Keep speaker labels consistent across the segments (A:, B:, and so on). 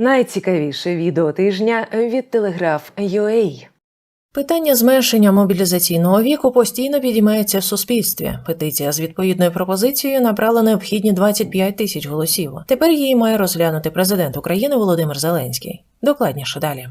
A: Найцікавіше відео тижня від Телеграф UA.
B: Питання зменшення мобілізаційного віку постійно підіймається в суспільстві. Петиція з відповідною пропозицією набрала необхідні 25 тисяч голосів. Тепер її має розглянути президент України Володимир Зеленський. Докладніше далі.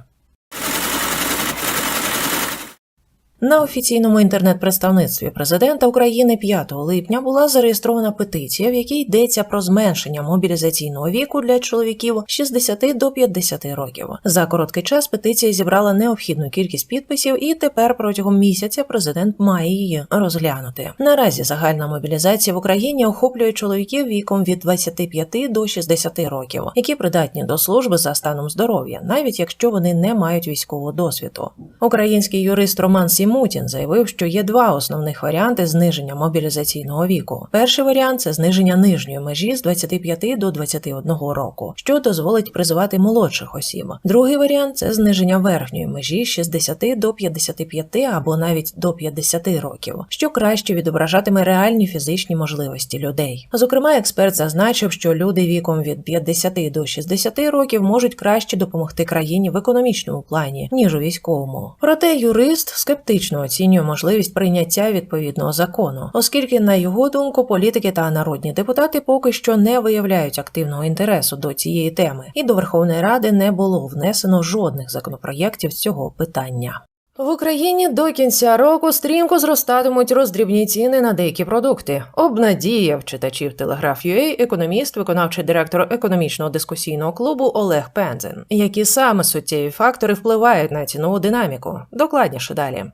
B: На офіційному інтернет-представництві президента України 5 липня була зареєстрована петиція, в якій йдеться про зменшення мобілізаційного віку для чоловіків 60 до 50 років. За короткий час петиція зібрала необхідну кількість підписів, і тепер протягом місяця президент має її розглянути. Наразі загальна мобілізація в Україні охоплює чоловіків віком від 25 до 60 років, які придатні до служби за станом здоров'я, навіть якщо вони не мають військового досвіду. Український юрист Роман Сімутін заявив, що є два основних варіанти зниження мобілізаційного віку. Перший варіант це зниження нижньої межі з 25 до 21 року, що дозволить призивати молодших осіб. Другий варіант це зниження верхньої межі з 60 до 55 або навіть до 50 років, що краще відображатиме реальні фізичні можливості людей. Зокрема, експерт зазначив, що люди віком від 50 до 60 років можуть краще допомогти країні в економічному плані ніж у військовому. Проте юрист скептично оцінює можливість прийняття відповідного закону, оскільки, на його думку, політики та народні депутати поки що не виявляють активного інтересу до цієї теми, і до Верховної Ради не було внесено жодних законопроєктів цього питання. В Україні до кінця року стрімко зростатимуть роздрібні ціни на деякі продукти. Обнадіяв читачів Телеграф.UA економіст, виконавчий директор економічного дискусійного клубу Олег Пензен. Які саме суттєві фактори впливають на цінову динаміку? Докладніше далі.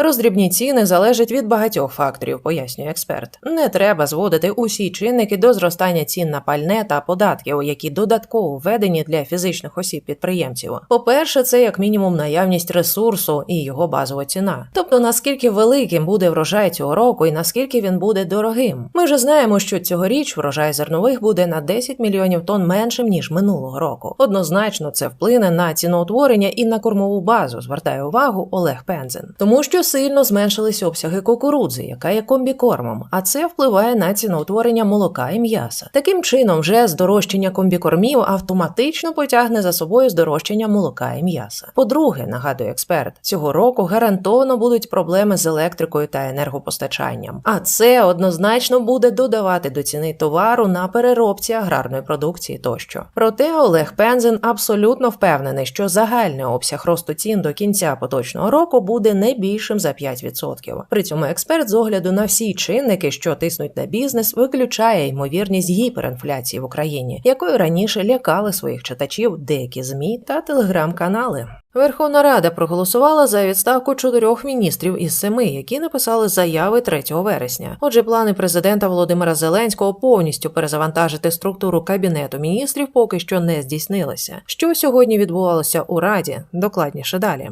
B: Роздрібні ціни залежать від багатьох факторів, пояснює експерт. Не треба зводити усі чинники до зростання цін на пальне та податків, які додатково введені для фізичних осіб підприємців. По-перше, це як мінімум наявність ресурсу і його базова ціна. Тобто наскільки великим буде врожай цього року і наскільки він буде дорогим. Ми вже знаємо, що цьогоріч врожай зернових буде на 10 мільйонів тонн меншим ніж минулого року. Однозначно, це вплине на ціноутворення і на кормову базу. Звертає увагу Олег Пензен, тому що сильно зменшились обсяги кукурудзи, яка є комбікормом, а це впливає на ціноутворення молока і м'яса. Таким чином, вже здорожчання комбікормів автоматично потягне за собою здорожчання молока і м'яса. По-друге, нагадує експерт, цього року гарантовано будуть проблеми з електрикою та енергопостачанням, а це однозначно буде додавати до ціни товару на переробці аграрної продукції тощо. Проте Олег Пензен абсолютно впевнений, що загальний обсяг росту цін до кінця поточного року буде не більшим за 5%. При цьому експерт з огляду на всі чинники, що тиснуть на бізнес, виключає ймовірність гіперінфляції в Україні, якою раніше лякали своїх читачів деякі змі та телеграм-канали. Верховна Рада проголосувала за відставку чотирьох міністрів із семи, які написали заяви 3 вересня. Отже, плани президента Володимира Зеленського повністю перезавантажити структуру кабінету міністрів поки що не здійснилися. Що сьогодні відбувалося у раді? Докладніше далі.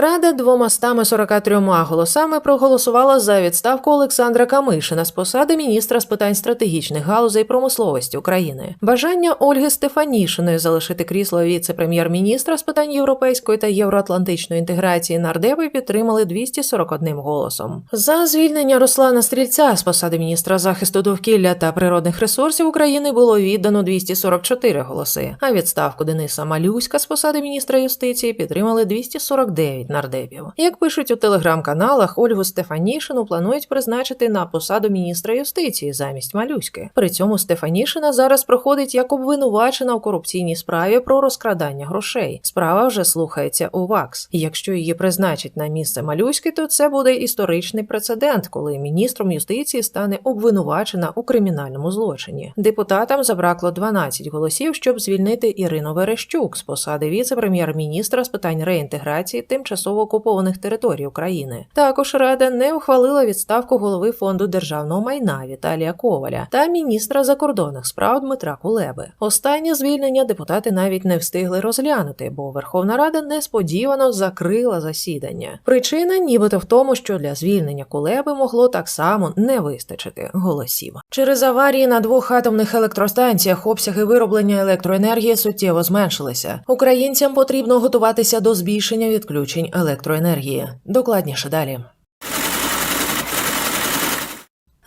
B: Рада 243 голосами проголосувала за відставку Олександра Камишина з посади міністра з питань стратегічних галузей промисловості України. Бажання Ольги Стефанішиної залишити крісло віце-прем'єр-міністра з питань європейської та євроатлантичної інтеграції нардепи підтримали 241 голосом. За звільнення Руслана Стрільця з посади міністра захисту довкілля та природних ресурсів України було віддано 244 голоси. А відставку Дениса Малюська з посади міністра юстиції підтримали 249 нардепів. Як пишуть у телеграм-каналах, Ольгу Стефанішину планують призначити на посаду міністра юстиції замість Малюськи. При цьому Стефанішина зараз проходить як обвинувачена у корупційній справі про розкрадання грошей. Справа вже слухається у ВАКС. Якщо її призначать на місце Малюськи, то це буде історичний прецедент, коли міністром юстиції стане обвинувачена у кримінальному злочині. Депутатам забракло 12 голосів, щоб звільнити Ірину Верещук з посади віце-прем'єр-міністра з питань реінтеграції тимчасово окупованих територій України. Також рада не ухвалила відставку голови фонду державного майна Віталія Коваля та міністра закордонних справ Дмитра Кулеби. Останнє звільнення депутати навіть не встигли розглянути, бо Верховна Рада несподівано закрила засідання. Причина, нібито в тому, що для звільнення Кулеби могло так само не вистачити голосів. Через аварії на двох атомних електростанціях обсяги вироблення електроенергії суттєво зменшилися. Українцям потрібно готуватися до збільшення відключень електроенергії. Докладніше далі.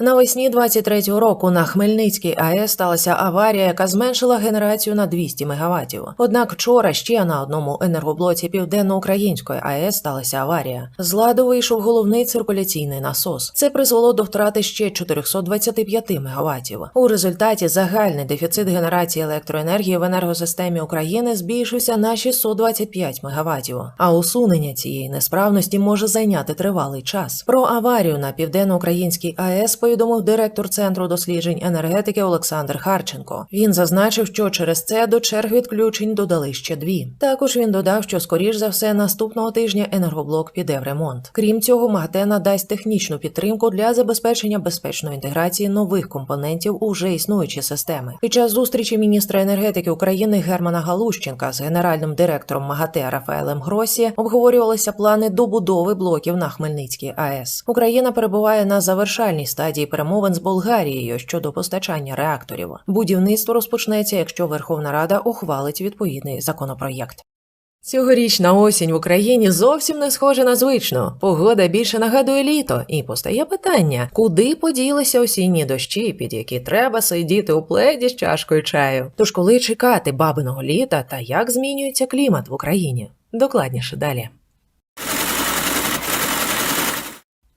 B: Навесні 23-го року на Хмельницькій АЕС сталася аварія, яка зменшила генерацію на 200 МВт. Однак вчора ще на одному енергоблоці південноукраїнської АЕС сталася аварія. З ладу вийшов головний циркуляційний насос. Це призвело до втрати ще 425 МВт. У результаті загальний дефіцит генерації електроенергії в енергосистемі України збільшився на 625 МВт. А усунення цієї несправності може зайняти тривалий час. Про аварію на південноукраїнській АЕС повідомив директор центру досліджень енергетики Олександр Харченко. Він зазначив, що через це до черг відключень додали ще дві. Також він додав, що скоріш за все наступного тижня енергоблок піде в ремонт. Крім цього, МАГАТЕ надасть технічну підтримку для забезпечення безпечної інтеграції нових компонентів у вже існуючі системи. Під час зустрічі міністра енергетики України Германа Галущенка з генеральним директором МАГАТЕ Рафаелем Гросі обговорювалися плани добудови блоків на Хмельницькій АЕС. Україна перебуває на завершальній стадії перемовин з Болгарією щодо постачання реакторів. Будівництво розпочнеться, якщо Верховна Рада ухвалить відповідний законопроєкт. Цьогорічна осінь в Україні зовсім не схожа на звичну. Погода більше нагадує літо, і постає питання, куди поділися осінні дощі, під які треба сидіти у пледі з чашкою чаю. Тож коли чекати бабиного літа та як змінюється клімат в Україні? Докладніше далі.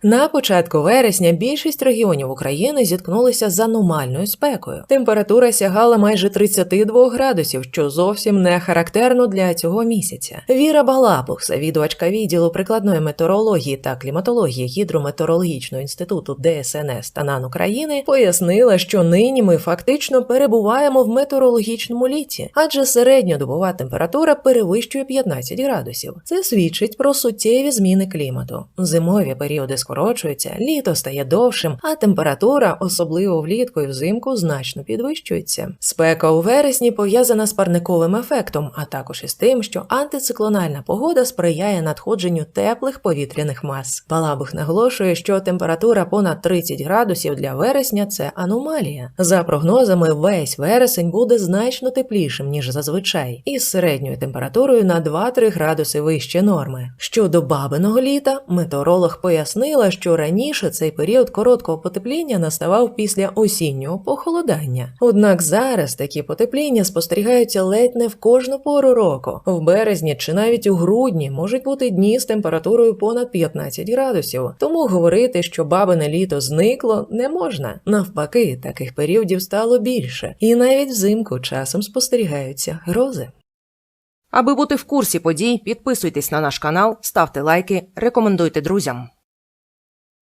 B: На початку вересня більшість регіонів України зіткнулися з аномальною спекою. Температура сягала майже 32 градусів, що зовсім не характерно для цього місяця. Віра Балабух, завідувачка відділу прикладної метеорології та кліматології гідрометеорологічного інституту ДСНС та НАН України, пояснила, що нині ми фактично перебуваємо в метеорологічному літі, адже середньодобова температура перевищує 15 градусів. Це свідчить про суттєві зміни клімату. Зимові періоди скорочуються, літо стає довшим, а температура, особливо влітку і взимку, значно підвищується. Спека у вересні пов'язана з парниковим ефектом, а також із тим, що антициклональна погода сприяє надходженню теплих повітряних мас. Балабух наголошує, що температура понад 30 градусів для вересня це аномалія. За прогнозами, весь вересень буде значно теплішим ніж зазвичай, із середньою температурою на 2-3 градуси вище норми. Щодо бабиного літа, метеоролог пояснила, що раніше цей період короткого потепління наставав після осіннього похолодання. Однак зараз такі потепління спостерігаються ледь не в кожну пору року. В березні чи навіть у грудні можуть бути дні з температурою понад 15 градусів. Тому говорити, що бабине літо зникло, не можна. Навпаки, таких періодів стало більше, і навіть взимку часом спостерігаються грози.
A: Аби бути в курсі подій, підписуйтесь на наш канал, ставте лайки, рекомендуйте друзям.